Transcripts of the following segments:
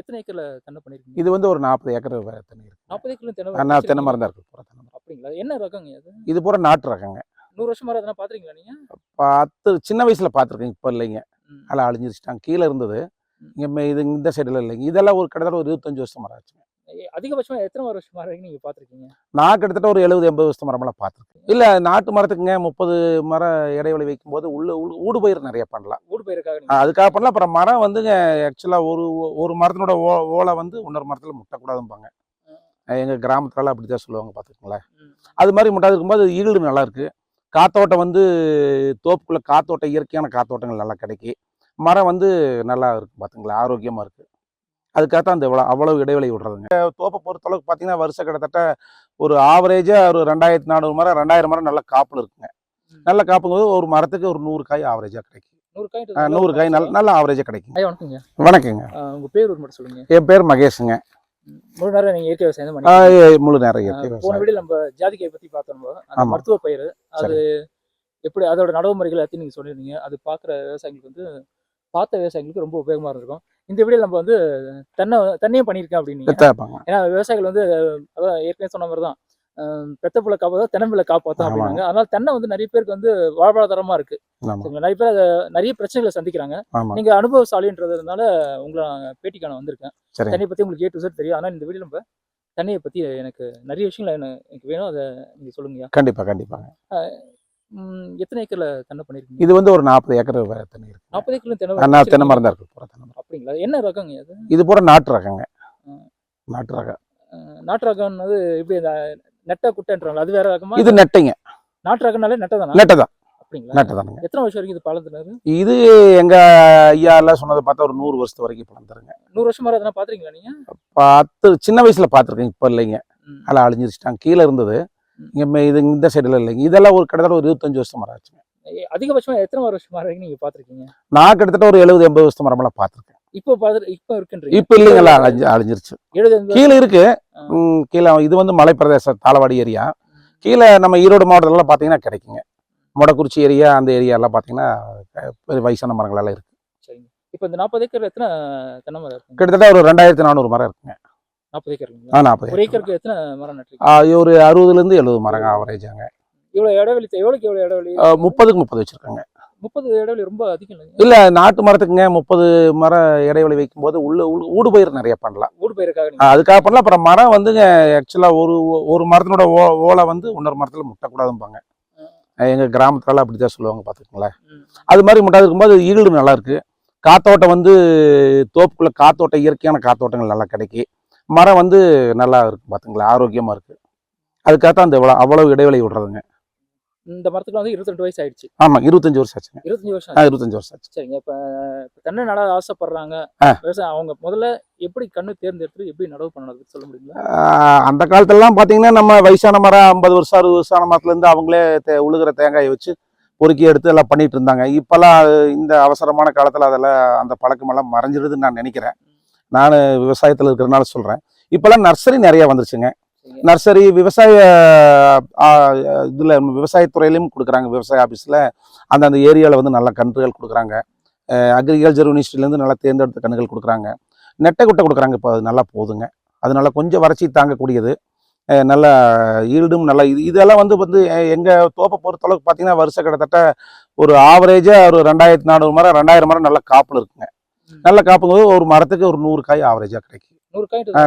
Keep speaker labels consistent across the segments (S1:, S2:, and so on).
S1: எத்தனை ஏக்கர்ல தென்னை பண்ணிருக்கீங்க?
S2: இது வந்து ஒரு நாற்பது ஏக்கர் தென்னை இருக்கு.
S1: நாற்பது ஏக்கர்ல தென்னை
S2: தென்னை. மரம் தான் இருக்கு பூரா தென்னை மரம்.
S1: அப்படிங்களா? என்ன ரகங்க அது
S2: இது பூரா நாட்டு ரகங்க.
S1: நூறு வருஷம் மரம் எதனா பாத்துறீங்களா நீங்க?
S2: பத்து சின்ன வயசுல பார்த்துருக்கேன் இப்போ இல்லைங்க. அதெல்லாம் அழிஞ்சிருச்சிட்டாங்க கீழே இருந்தது. இங்கே இது இந்த சைடில் இல்லைங்க. இதெல்லாம் ஒரு கிட்டத்தட்ட ஒரு இருபத்தஞ்சு வருஷம் மரம் ஆச்சுங்க.
S1: ஏ, அதிகபட்சமா எத்தனை வருஷம் மரம் வரைக்கும் நீங்க பாத்துருக்கீங்க
S2: நான் கிட்டத்தட்ட ஒரு எழுபது எண்பது வருஷம் மரமெல்லாம் பார்த்துருக்கேன். இல்லை நாட்டு மரத்துக்குங்க முப்பது மரம் இடைவெளி வைக்கும்போது உள்ள உள்ள- ஊடு பயிர் நிறைய பண்ணலாம்.
S1: ஊடு பயிருக்காக
S2: அதுக்காக பண்ணலாம். அப்புறம் மரம் வந்துங்க ஆக்சுவலாக ஒரு ஒரு மரத்தினோட ஓ ஓலை வந்து இன்னொரு மரத்தில் முட்டக்கூடாதும்பாங்க. எங்கள் கிராமத்துலலாம் அப்படி தான் சொல்லுவாங்க பார்த்துக்கங்களேன். அது மாதிரி முட்டாது இருக்கும்போது ஈல்டு நல்லா இருக்கு காத்தோட்டம் வந்து தோப்புக்குள்ள காத்தோட்டம் இயற்கையான காத்தோட்டங்கள் நல்லா கிடைக்கி. மரம் வந்து நல்லா இருக்கு பார்த்துங்களா? ஆரோக்கியமாக இருக்கு. அதுக்காக அந்த இவ்வளோ அவ்வளவு இடைவெளி விடுறதுங்க. தோப்பை பொறுத்தளவுக்கு பார்த்தீங்கன்னா வருஷம் கிட்டத்தட்ட ஒரு ஆவரேஜாக ஒரு ரெண்டாயிரத்தி நானூறு மரம் ரெண்டாயிரம் மரம் நல்ல காப்பில் இருக்குங்க. நல்ல காப்புங்கிறது ஒரு மரத்துக்கு ஒரு நூறு காய் ஆவரேஜாக கிடைக்கும்.
S1: நூறு காய்
S2: ஆ, நூறு காய் நல்ல நல்ல ஆவரேஜாக கிடைக்கும்
S1: வணக்கங்க
S2: வணக்கங்க.
S1: ஆ, உங்க பேர் ஒரு மட்டும் சொல்லுங்க.
S2: என் பேர் மகேஷுங்க.
S1: முழு நேரம் நீங்க இயற்கை விவசாயம் தான்
S2: முழு நேரம் இயற்கை
S1: போன. வீடியோ நம்ம ஜாதிக்காய் பத்தி பார்த்தோம். மருத்துவ பயிர் அது எப்படி அதோட நடைமுறைகள் எல்லாத்தையும் நீங்க சொல்லியிருந்தீங்க. அது பார்க்குற விவசாயிகளுக்கு வந்து பார்த்த விவசாயிகளுக்கு ரொம்ப உபயோகமா இருக்கும் இந்த வீடியோ நம்ம வந்து தென்னை தென்னையும் பண்ணியிருக்கேன் அப்படின்னு ஏன்னா விவசாயிகள் வந்து அதான் ஏற்கனவே சொன்ன மாதிரி தான் பெத்த புள்ள காப்பாதா தென்னம்பிள்ளை காப்பாத்தோம்
S2: ஆமாங்க.
S1: அப்படின்னாங்க. அதனால தென்னை வந்து நிறைய பேருக்கு வந்து வாழ்வாதாரமா இருக்கு? நிறைய பேர் நிறைய பிரச்சனைகளை சந்திக்கிறாங்க. நீங்க அனுபவசாலின்றதுனால உங்களை நான் பேட்டிக்கான வந்திருக்கேன். தண்ணியை பத்தி உங்களுக்கு ஏ டு Z தெரியும். ஆனால் இந்த வீடியோ நம்ம தண்ணியை பத்தி எனக்கு நிறைய விஷயங்கள் எனக்கு வேணும். அதை நீங்க சொல்லுங்கய்யா.
S2: கண்டிப்பாக கண்டிப்பாங்க.
S1: ம், எத்தனை ஏக்கர்ல தென்னை பண்ணிருக்கீங்க?
S2: இது வந்து ஒரு நாற்பது ஏக்கர் தென்னை இருக்கு.
S1: நாற்பது ஏக்கர்ல தென்னை
S2: தென்னை. மரம் தான் இருக்கு பூரா தென்னை மரம்.
S1: அப்படிங்களா? என்ன ரகங்க அது
S2: இது பூரா நாட்டு ரகங்க. நாட்டு ரகம்.
S1: நாட்டு ரகம்னு எப்படி அந்த நெட்டை குட்டைன்றாங்களா? அது வேற ரகமா?
S2: இது நெட்டைங்க.
S1: நாட்டு ரகம்னாலே நெட்டை தானா?
S2: நெட்டை தான்.
S1: அப்படிங்களா?
S2: நெட்டை தானுங்க.
S1: எத்தனை வருஷம் வரைக்கும் இது பழத்தினாரு
S2: இது எங்க ஐயா எல்லாம் சொன்னதை பார்த்தா ஒரு நூறு வருஷத்து வரைக்கும் பழந்துருங்க.
S1: நூறு வருஷம் மாதிரி எதனா பாத்துறீங்களா நீங்க?
S2: பத்து சின்ன வயசுல பார்த்துருக்கேன் இப்போ இல்லைங்க. அதெல்லாம் அழிஞ்சிருச்சிட்டாங்க. கீழே இருந்தது. இது இந்த சைடில் இல்லைங்க இதெல்லாம் ஒரு கிட்டத்தட்ட ஒரு இருபத்தஞ்சு வருஷம் மரம் ஆச்சுங்க.
S1: ஏ, அதிகபட்சமா எத்தனை வருஷம் மாதிரி வரைக்கும் நீங்க பாத்துருக்கீங்க
S2: நான் கிட்டத்தட்ட ஒரு எழுபது எண்பது வருஷத்து மரமெல்லாம் பார்த்துருக்கேன்.
S1: இப்போ பாத்து இப்போ இருக்குன்றீங்க?
S2: இப்போ இல்லைங்களா அழிஞ்சு அழிஞ்சிருச்சு. கீழே இருக்கு. கீழே இது வந்து மலை பிரதேசம் தாளவாடி ஏரியா. கீழே நம்ம ஈரோடு மாவட்டத்துலலாம் பார்த்தீங்கன்னா கிடைக்குங்க. மொடக்குறிச்சி ஏரியா அந்த ஏரியாலாம் பார்த்தீங்கன்னா வயசான மரங்கள் எல்லாம் இருக்கு.
S1: சரிங்க. இப்போ இந்த நாற்பது ஏக்கர் எத்தனை தென்னை மரம்
S2: கிட்டத்தட்ட ஒரு ரெண்டாயிரத்தி நானூறு மரம் இருக்குங்க.
S1: நாற்பது ஏக்கர்
S2: ஆ நாற்பது
S1: ஒரு
S2: ஏக்கர்.
S1: ஏக்கருக்கு எத்தனை மரம் நட்டுருக்கீங்க?
S2: ஆ, ஒரு அறுபதுலேருந்து எழுபது மரங்க ஆவரேஜாங்க
S1: இவ்வளவு இடைவெளி எவ்வளவுக்கு எவ்வளவு இடைவெளி?
S2: முப்பதுக்கு முப்பது வச்சுருக்காங்க.
S1: முப்பது இடைவெளி ரொம்ப அதிகம்
S2: இல்லை நாட்டு மரத்துக்குங்க முப்பது மரம் இடைவெளி வைக்கும்போது உள்ள ஊடு பயிர் நிறைய பண்ணலாம்.
S1: ஊடு பயிருக்காக
S2: அதுக்காக பண்ணலாம். அப்புறம் மரம் வந்துங்க ஆக்சுவலாக ஒரு ஒரு மரத்தினோட ஓ ஓலை வந்து இன்னொரு மரத்தில் முட்டக்கூடாதும்பாங்க. எங்கள் கிராமத்துலலாம் அப்படி தான் சொல்லுவாங்க பார்த்துக்கங்களேன். அது மாதிரி முட்டாது இருக்கும்போது ஈல்டு நல்லா இருக்கு காத்தோட்டம் வந்து தோப்புக்குள்ள காத்தோட்டம் இயற்கையான காத்தோட்டங்கள் நல்லா கிடைக்கி. மரம் வந்து நல்லா இருக்கு பார்த்துங்களா ஆரோக்கியமாக இருக்கு. அதுக்காக தான் அந்த இவ்வளோ அவ்வளவு இடைவெளி விடுறதுங்க.
S1: இந்த மரத்துக்கு வந்து இருபத்தி ரெண்டு வயசு ஆயிடுச்சு.
S2: ஆமாம் இருபத்தஞ்சு வருஷம் ஆச்சுங்க.
S1: இருபத்தஞ்சு வருஷம்
S2: ஆ. இருபத்தஞ்சு வருஷம் ஆச்சு.
S1: சரிங்க இப்ப தென்னை நட ஆசைப்படுறாங்க. விவசாயம் அவங்க முதல்ல எப்படி கண்ணு தேர்ந்தெடுத்து எப்படி நடவு பண்ணணும் சொல்ல முடியுங்களா?
S2: அந்த காலத்துலலாம் பார்த்தீங்கன்னா நம்ம வயசான மரம் ஐம்பது வருஷம் அறுபது வருஷம் மரத்துலேருந்து அவங்களே தே உழுகிற தேங்காயை வச்சு பொறுக்கி எடுத்து எல்லாம் பண்ணிட்டு இருந்தாங்க. இப்போல்லாம் இந்த அவசரமான காலத்தில் அதெல்லாம் அந்த பழக்கமெல்லாம் மறைஞ்சிருதுன்னு நான் நினைக்கிறேன். நான் விவசாயத்தில் இருக்கிறனால சொல்கிறேன் இப்போல்லாம் நர்சரி நிறையா வந்துருச்சுங்க. நர்சரி விவசாய இதில் விவசாயத்துறையிலையும் கொடுக்குறாங்க விவசாய ஆஃபீஸில் அந்தந்த ஏரியாவில் வந்து நல்ல கன்றுகள் கொடுக்குறாங்க. அக்ரிகல்ச்சர் யூனிவர்சிட்டிலேருந்து நல்லா தேர்ந்தெடுத்த கன்றுகள் கொடுக்குறாங்க. நெட்டை குட்டை கொடுக்குறாங்க இப்போ அது நல்லா போகுதுங்க அதனால கொஞ்சம் வறட்சி தாங்கக்கூடியது. நல்ல ஈல்டும் நல்லா இது இதெல்லாம் வந்து வந்து எங்கள் தோப்பை பொறுத்தளவுக்கு பார்த்தீங்கன்னா வருஷம் கிட்டத்தட்ட ஒரு ஆவரேஜாக ஒரு ரெண்டாயிரத்தி நானூறு மரம் ரெண்டாயிரம் மரம் நல்ல காப்பில் இருக்குங்க. நல்ல காப்புங்கிறது ஒரு மரத்துக்கு ஒரு நூறு காய் ஆவரேஜா கிடைக்கும்.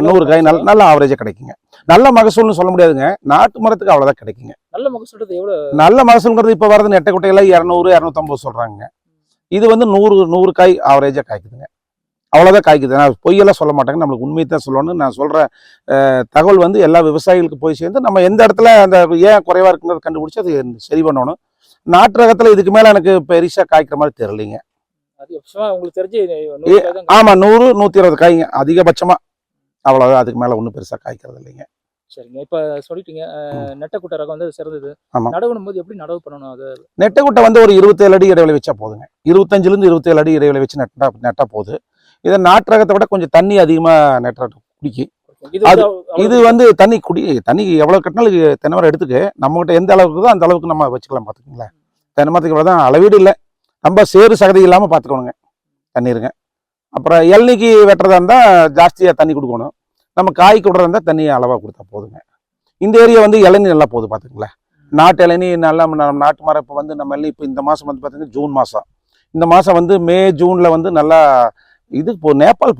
S1: நூறு காய்
S2: நல்ல நல்ல ஆவரேஜா கிடைக்குங்க. நல்ல மகசூல்னு சொல்ல முடியாதுங்க. நாட்டு மரத்துக்கு அவ்வளோதான் கிடைக்குங்க.
S1: நல்ல மகசூல் எவ்வளவு
S2: நல்ல மகசூல்ங்கிறது இப்போ வரது நெட்டை குட்டையில இரநூறு இரநூத்தம்பது சொல்றாங்க. இது வந்து நூறு நூறு காய் ஆவரேஜா காய்க்குதுங்க. அவ்வளோதான் காய்க்குது. நான் பொய்யெல்லாம் சொல்ல மாட்டேங்க. நம்மளுக்கு உண்மையை தான் சொல்லணும் நான் சொல்ற அஹ், தகவல் வந்து எல்லா விவசாயிகளுக்கு போய் சேர்ந்து நம்ம எந்த இடத்துல அந்த ஏன் குறைவா இருக்குங்கிறத கண்டுபிடிச்சு அது சரி பண்ணணும். நாட்டு ரகத்துல இதுக்கு மேல எனக்கு பெருசா காய்க்கிற மாதிரி தெரியலைங்க.
S1: உங்களுக்கு தெரிஞ்சு நூறு காய் தான்
S2: ஆமா நூறு நூத்தி இருபது காய்ங்க. அதிகபட்சமா. அவ்வளவுதான் அதுக்கு மேல ஒன்றும் பெருசா காய்க்கிறது இல்லைங்க.
S1: சரிங்க. இப்ப சொல்லிட்டீங்க நெட்டக்குட்டை ரகம் வந்து சிறந்தது. நடவுனும் போது எப்படி நடவு பண்ணணும்? அது
S2: நெட்டக்குட்டை வந்து ஒரு இருபத்தேழு அடி இடைவெளி வச்சா போதுங்க. இருபத்தஞ்சுல இருந்து இருபத்தேழு அடி இடைவெளி வச்சு நட்டா நட்டா போகுது இதை நாட்டு ரகத்தை விட கொஞ்சம் தண்ணி அதிகமா நெட்ட குடிக்கும்
S1: இது
S2: அது- இது வந்து தண்ணி குடி தண்ணி எவ்வளவு கட்டினாலும் தென்னை மரம் எடுத்துக்கு. நம்மகிட்ட எந்த அளவுக்கு அந்த அளவுக்கு நம்ம வச்சுக்கலாம் பார்த்துக்கங்களேன் தென்னை மரத்துக்கு இவ்வளோ தான் அளவீடு இல்லை. நம்ம சேறு சகதி இல்லாமல் பார்த்துக்கணுங்க தண்ணீருங்க. அப்புறம் இளநிக்கு வெட்டுறதா இருந்தால் ஜாஸ்தியாக தண்ணி கொடுக்கணும். நம்ம காய்க்கு விடுறதா இருந்தால் தண்ணி அளவாக கொடுத்தா போதுங்க. இந்த ஏரியா வந்து இளநீ நல்லா போகுது பார்த்துங்களேன் நாட்டு இளநீ நல்லா நம்ம நாட்டு மரம் இப்போ வந்து நம்ம இப்போ இந்த மாதம் வந்து பார்த்தீங்கன்னா ஜூன் மாதம் இந்த மாதம் வந்து மே ஜூனில் வந்து நல்லா இது போ நேபாள்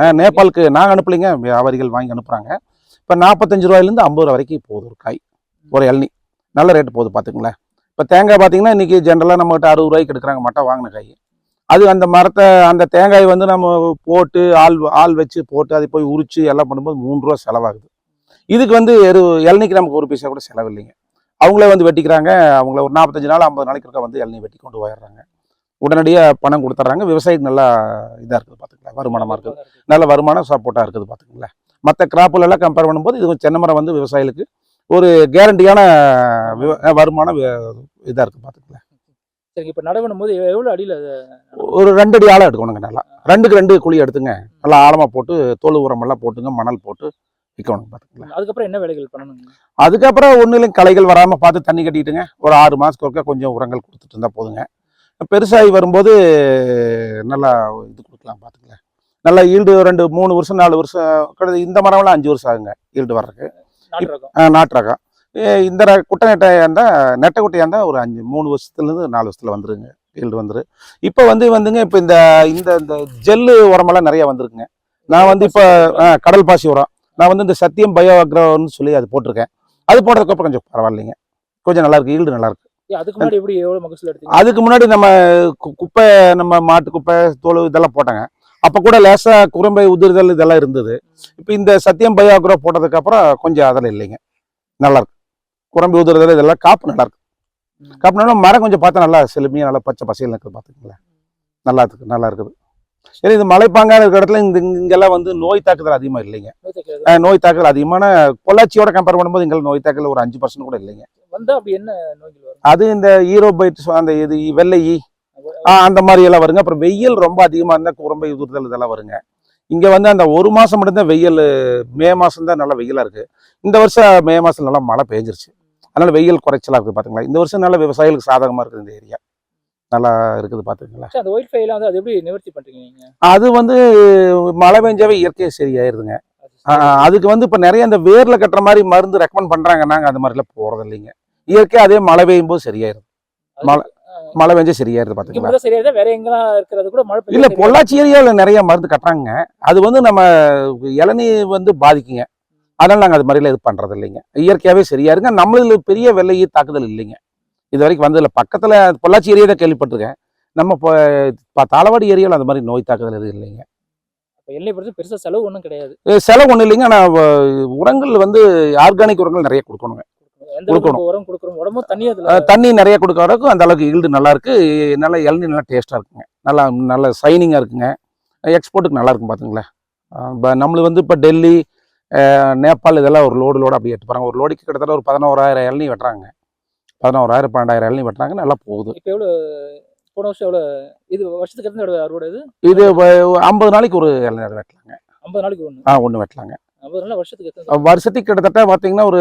S2: ஆ, நேபாளுக்கு நாங்கள் அனுப்பலைங்க. வியாபாரிகள் வாங்கி அனுப்புகிறாங்க இப்போ நாற்பத்தஞ்சு ரூபாயிலேருந்து ஐம்பது ரூபா வரைக்கும் போகுது ஒரு காய் ஒரு இளநீ நல்ல ரேட்டு போகுது பார்த்துங்களேன் இப்போ தேங்காய் பார்த்தீங்கன்னா இன்றைக்கி ஜென்ரலாக நம்மகிட்ட அறுபது ரூபாய்க்கு எடுக்கிறாங்க மட்டை வாங்கின காய். அது அந்த மரத்தை அந்த தேங்காய் வந்து நம்ம போட்டு ஆள் ஆள் வச்சு போட்டு அதை போய் உரிச்சு எல்லாம் பண்ணும்போது மூணு ரூபா செலவாகுது. இதுக்கு வந்து எரு இளநிக்கு நமக்கு ஒரு பைசா கூட செலவு இல்லைங்க அவங்களே வந்து வெட்டிக்கிறாங்க அவங்கள ஒரு நாற்பத்தஞ்சு நாள் ஐம்பது நாளைக்கு இருக்க வந்து இளநீ வெட்டி கொண்டு போயிடுறாங்க. உடனடியாக பணம் கொடுத்துட்றாங்க. விவசாயிக்கு நல்லா இதாக இருக்குது பார்த்துக்கலாம் வருமானமாக இருக்குது. நல்ல வருமானம் சப்போர்ட்டாக இருக்குது பார்த்துங்களேன் மற்ற கிராப்புலெல்லாம் கம்பேர் பண்ணும்போது இது கொஞ்சம் தென்னை மரம் வந்து விவசாயிகளுக்கு ஒரு கேரண்டியான வருமானம் இதாக இருக்குது பார்த்துங்களேன்
S1: சரிங்க இப்போ நடவணும் போது எவ்வளவு அடியில
S2: ஒரு ரெண்டு அடி ஆழம் எடுக்கணுங்க நல்லா. ரெண்டுக்கு ரெண்டு குழி எடுத்துங்க. நல்லா ஆழமாக போட்டு தோல் உரம் எல்லாம் போட்டுங்க மணல் போட்டு வைக்கணும் பார்த்துங்களேன்
S1: அதுக்கப்புறம் என்ன வேலைகள் பண்ணணுங்க?
S2: அதுக்கப்புறம் இல்லைங்க களைகள் வராமல் பார்த்து தண்ணி கட்டிட்டுங்க. ஒரு ஆறு மாதத்துக்கு ஒருக்கா கொஞ்சம் உரங்கள் கொடுத்துட்டு இருந்தால் போதுங்க. பெருசாகி வரும்போது நல்லா இது கொடுக்கலாம் பார்த்துங்களேன் நல்லா ஈல்டு ரெண்டு மூணு வருஷம் நாலு வருஷம் கிட்டத்தட்ட இந்த மரம்லாம் அஞ்சு வருஷம் ஆகுங்க ஈல்டு வர்றதுக்கு.
S1: நாட்டு ரகம்.
S2: இந்த குட்டை நெட்டையாக இருந்தால் நெட்டை குட்டையாக இருந்தால் ஒரு அஞ்சு மூணு வருஷத்துலேருந்து நாலு வருஷத்துல வந்துருங்க. ஈல்டு வந்துரு. இப்போ வந்து வந்துங்க இப்போ இந்த இந்த இந்த ஜெல்லு உரமெல்லாம் நிறைய வந்திருக்குங்க. நான் வந்து இப்போ கடல் பாசி உரம். நான் வந்து இந்த சத்தியம் பயோ அக்ரோன்னு சொல்லி அது போட்டிருக்கேன். அது போட்டதுக்கப்புறம் கொஞ்சம் பரவாயில்லைங்க. கொஞ்சம் நல்லா இருக்கு ஈல்டு நல்லா இருக்கு.
S1: அதுக்கு முன்னாடி
S2: நம்ம குப்பை நம்ம மாட்டு குப்பை தோல் இதெல்லாம் போட்டாங்க. அப்போ கூட லேசா குறும்பை உதிர்தல் இதெல்லாம் இருந்தது. இப்போ இந்த சத்தியம் பயோ அக்ரோ போட்டதுக்கு அப்புறம் கொஞ்சம் அதில் இல்லைங்க. நல்லா இருக்கு குரம்பு உதிர்தல் இதெல்லாம் காப்பு நல்லா இருக்கு
S1: ம்.
S2: காப்புனால மரம் கொஞ்சம் பார்த்தா நல்லா செழுமையா நல்லா பச்சை பசையில் இருக்குது பார்த்துக்கங்களேன். நல்லா இருக்கு நல்லா இருக்குது. சரி இது மலைப்பாங்கான இருக்கிற இடத்துல இந்த இங்கெல்லாம் வந்து நோய் தாக்குதல் அதிகமாக இல்லைங்க.
S1: நோய் தாக்குதல்.
S2: அதிகமான பொள்ளாச்சியோட கம்பேர் பண்ணும்போது இங்கே நோய் தாக்குதல் ஒரு அஞ்சு பர்சன்ட் கூட இல்லைங்க.
S1: வந்தா அப்படி என்ன நோய்கள் வரும்?
S2: அது இந்த ஈரோபைட் அந்த இது வெள்ளை ஈ அந்த மாதிரி எல்லாம் வருங்க. அப்புறம் வெயில் ரொம்ப அதிகமா இருந்தா குரம்பை உதிர்தல் இதெல்லாம் வருங்க. இங்க வந்து அந்த ஒரு மாசம் மட்டும்தான் வெயில் மே மாசம் தான் நல்லா வெயிலா இருக்கு. இந்த வருஷம் மே மாசம் நல்லா மழை பெஞ்சிருச்சு. அதனால வெயில் குறைச்சலா இருக்கு பாத்துங்களா இந்த வருஷம் நல்ல விவசாயிகளுக்கு சாதகமா இருக்குது இந்த ஏரியா. நல்லா இருக்குது பாத்துங்களா
S1: சரி, அந்த ஒயிட் ஃபைலாம் வந்து அது எப்படி நிவர்த்தி பண்றீங்க நீங்க?
S2: அது வந்து மழை பெஞ்சாவே இயற்கையை சரியாயிருதுங்க. அதுக்கு வந்து இப்ப நிறைய இந்த வேர்ல கட்டுற மாதிரி மருந்து ரெக்கமெண்ட் பண்றாங்க. நாங்க அந்த மாதிரிலாம் போறது இல்லைங்க இயற்கையா அதே மழை பெய்யும் போது சரியாயிருது. மழை மழை பெஞ்சா சரியாயிருது
S1: இங்க
S2: பாத்துங்களா
S1: மட்டும் சரியா இருந்தா வேற எங்கெல்லாம் இருக்கிறது கூட மழை
S2: இல்ல பொள்ளாச்சி ஏரியாவில் நிறைய மருந்து கட்டுறாங்க. அது வந்து நம்ம இளநீ வந்து பாதிக்குங்க. அதனால நாங்கள் அது மாதிரிலாம் இது பண்றது இல்லைங்க. இயற்கையாவே சரியா இருங்க. நம்மளதுல பெரிய வெள்ளையே தாக்குதல் இல்லைங்க. இது வரைக்கும் வந்ததில்ல பக்கத்துல பொள்ளாச்சி ஏரியா தான் கேள்விப்பட்டிருக்கேன். நம்ம இப்போ தாளவாடி ஏரியாவில் அந்த மாதிரி நோய் தாக்குதல் எதுவும் இல்லைங்க.
S1: இப்ப எண்ணெய் பொறுத்து பெருசா செலவு ஒன்றும் கிடையாது.
S2: செலவு ஒன்றும் இல்லைங்க. ஆனால் உரங்கள் வந்து ஆர்கானிக் உரங்கள் நிறைய கொடுக்கணுங்க.
S1: இப்ப உரம் கொடுக்குறோம் உடம்பும் தண்ணி
S2: தண்ணி நிறைய கொடுக்க வரைக்கும் அந்த அளவுக்கு ஈல்டு நல்லா இருக்கு. நல்லா இளநீ நல்லா டேஸ்ட்டாக இருக்குங்க. நல்லா நல்ல சைனிங்காக இருக்குங்க. எக்ஸ்போர்ட்டுக்கு நல்லா இருக்கும் பார்த்துங்களேன் இப்போ நம்மளுக்கு வந்து இப்போ டெல்லி நேபாள் இதெல்லாம் ஒரு லோடு லோடு அப்படியே எடுத்து போகிறாங்க ஒரு லோடுக்கு கிட்டத்தட்ட ஒரு பதினோராயிரம் இளநீ வெட்டுறாங்க. பதினோராயிரம் பன்னெண்டாயிரம் இளநீ வெட்டுறாங்க. நல்லா போகுது.
S1: இப்ப எவ்வளவு போன வருஷம் எவ்வளவு இது வருஷத்துக்கு எத்தனை அறுவடை இது?
S2: இது ஐம்பது நாளைக்கு ஒரு இளநீ வெட்டலாங்க.
S1: ஐம்பது நாளைக்கு ஒண்ணு.
S2: ஆ ஒன்று வெட்டலாங்க.
S1: வருஷத்துக்கு
S2: கிட்டத்தட்ட பார்த்தீங்கன்னா ஒரு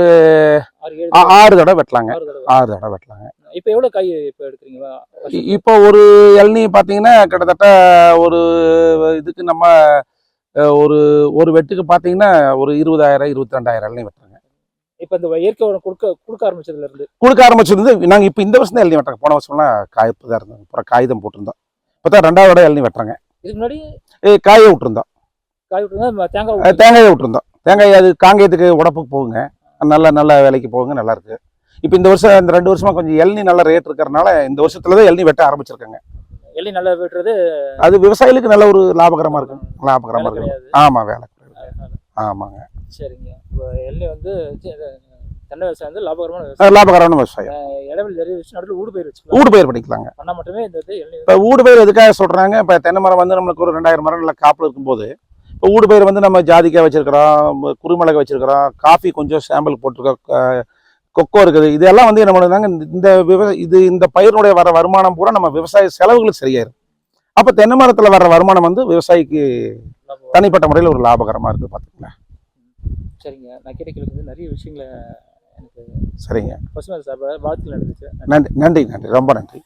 S1: ஆறு தடவை,
S2: வெட்டலாங்க.
S1: ஆறு தடவை.
S2: வெட்டலாங்க.
S1: இப்ப எவ்வளவு காய் இப்ப எடுக்கிறீங்க
S2: இ- இப்போ ஒரு இளநீ பார்த்தீங்கன்னா கிட்டத்தட்ட ஒரு இதுக்கு நம்ம ஒரு ஒரு வெட்டுக்கு பார்த்தீங்கன்னா ஒரு இருபதாயிரம் இருபத்தி ரெண்டாயிரம் இளநீ வெட்டுறாங்க.
S1: இப்ப இந்த இயற்கை உரம் கொடுக்க கொடுக்க ஆரம்பிச்சதுல இருந்து.
S2: கொடுக்க ஆரம்பிச்சிருந்து நாங்கள் இப்போ இந்த வருஷம் தான் இளநீ வெட்டுறாங்க போன வருஷம்லாம் காய்ப்பு தான் இருந்தோம் அப்புறம் காகிதம் போட்டிருந்தோம். இப்போ தான் ரெண்டாவது இளநீ வெட்டுறாங்க.
S1: இதுக்கு முன்னாடி
S2: காயை விட்டுருந்தோம்.
S1: காய் விட்டுருந்தா தேங்காய்
S2: தேங்காயை விட்டுருந்தோம். தேங்காய் அது காங்கேயத்துக்கு உடப்புக்கு போகுங்க. நல்ல நல்ல வேலைக்கு போகுங்க நல்லா இருக்கு இப்போ இந்த வருஷம் இந்த ரெண்டு வருஷமா கொஞ்சம் இளநீ நல்ல ரேட் இருக்கிறனால இந்த வருஷத்துல தான் இளநீ வெட்ட ஆரம்பிச்சிருக்காங்க.
S1: எள்ளி நல்லா விட்டுறது
S2: அது விவசாயிகளுக்கு நல்ல ஒரு லாபகரமா இருக்கு லாபகரமா
S1: வேலை
S2: இருக்கு
S1: கிடையாது.
S2: ஆமா வேலை. ஆமாங்க.
S1: சரிங்க. இப்போ எள்ளி வந்து தென்னை விவசாயம் வந்து லாபகரமான விவசாயம்.
S2: லாபகரமான விவசாயம்.
S1: இடைவெளி நிறைய வச்சு நடுவில் ஊடு பயிர்
S2: ஊடு பயிர் பண்ணிக்கலாங்க.
S1: பண்ணா மட்டுமே இந்த
S2: இப்போ ஊடு பயிர் எதுக்காக சொல்றாங்க? இப்போ தென்னை மரம் வந்து நம்மளுக்கு ஒரு ரெண்டாயிரம் மரம் நல்ல காப்பில் இருக்கும்போது இப்போ ஊடு பயிர் வந்து நம்ம ஜாதிக்காய் வச்சிருக்கிறோம் குருமிளகு வச்சிருக்கிறோம் காஃபி கொஞ்சம் சாம்பிள் போட்டிருக்கோம் கொக்கோ இருக்குது. இதெல்லாம் வந்து என்ன பண்ணுறாங்க இந்த விவ இது இந்த பயிரினுடைய வர வருமானம் பூரா நம்ம விவசாய செலவுகளுக்கு சரியாயிரும். அப்போ தென்னை மரத்தில் வர வருமானம் வந்து விவசாயிக்கு. தனிப்பட்ட முறையில் ஒரு லாபகரமாக இருக்குது பார்த்துக்கலாம்
S1: சரிங்க. நான் வந்து நிறைய விஷயங்களை எனக்கு
S2: சரிங்க.
S1: பசுமை சார்பாக நடந்துச்சு.
S2: நன்றி நன்றி நன்றி. ரொம்ப நன்றி.